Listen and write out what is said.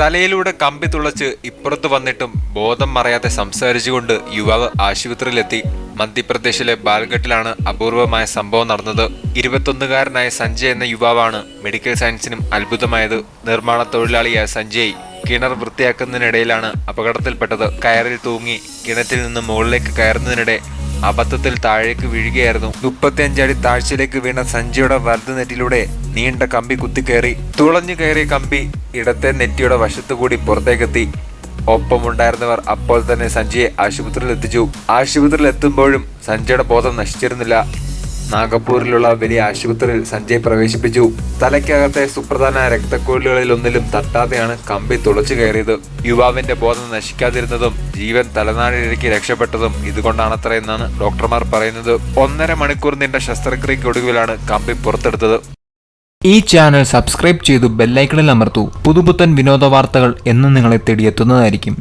തലയിലൂടെ കമ്പി തുളച്ച് ഇപ്പുറത്ത് വന്നിട്ടും ബോധം മറയാതെ സംസാരിച്ചുകൊണ്ട് യുവാവ് ആശുപത്രിയിലെത്തി. മധ്യപ്രദേശിലെ ബാൽഘട്ടിലാണ് അപൂർവമായ സംഭവം നടന്നത്. ഇരുപത്തൊന്നുകാരനായ സഞ്ജയ് എന്ന യുവാവാണ് മെഡിക്കൽ സയൻസിനും അത്ഭുതമായത്. നിർമ്മാണ തൊഴിലാളിയായ സഞ്ജയ് കിണർ വൃത്തിയാക്കുന്നതിനിടയിലാണ് അപകടത്തിൽപ്പെട്ടത്. കയറിൽ തൂങ്ങി കിണറ്റിൽ നിന്ന് മുകളിലേക്ക് കയറുന്നതിനിടെ അബദ്ധത്തിൽ താഴേക്ക് വീഴുകയായിരുന്നു. മുപ്പത്തിയഞ്ചടി താഴ്ചയിലേക്ക് വീണ സഞ്ജയുടെ വലത് നെറ്റിലൂടെ നീണ്ട കമ്പി കുത്തിക്കയറി തുളഞ്ഞു കയറിയ കമ്പി ഇടത്തെ നെറ്റിയുടെ വശത്തുകൂടി പുറത്തേക്കെത്തി. ഒപ്പമുണ്ടായിരുന്നവർ അപ്പോൾ തന്നെ സഞ്ജയെ ആശുപത്രിയിൽ എത്തിച്ചു ആശുപത്രിയിൽ എത്തുമ്പോഴും സഞ്ജയുടെ ബോധം നശിച്ചിരുന്നില്ല. നാഗപ്പൂരിലുള്ള വലിയ ആശുപത്രിയിൽ സഞ്ജയ് പ്രവേശിപ്പിച്ചു. തലയ്ക്കകത്തെ സുപ്രധാന രക്തക്കുഴലുകളിലൊന്നിലും തട്ടാതെയാണ് കമ്പി തുളച്ചു കയറിയത്. യുവാവിന്റെ ബോധം നശിക്കാതിരുന്നതും ജീവൻ തലനാടിഴയ്ക്ക് രക്ഷപ്പെട്ടതും ഇതുകൊണ്ടാണത്ര എന്നാണ് ഡോക്ടർമാർ പറയുന്നത്. ഒന്നര മണിക്കൂർ നീണ്ട ശസ്ത്രക്രിയക്കൊടുവിലാണ് കമ്പി പുറത്തെടുത്തത്. ഈ ചാനൽ സബ്സ്ക്രൈബ് ചെയ്തു ബെല്ലൈക്കണിൽ അമർത്തു. പുതുപുത്തൻ വിനോദ വാർത്തകൾ എന്നും നിങ്ങളെ തേടിയെത്തുന്നതായിരിക്കും.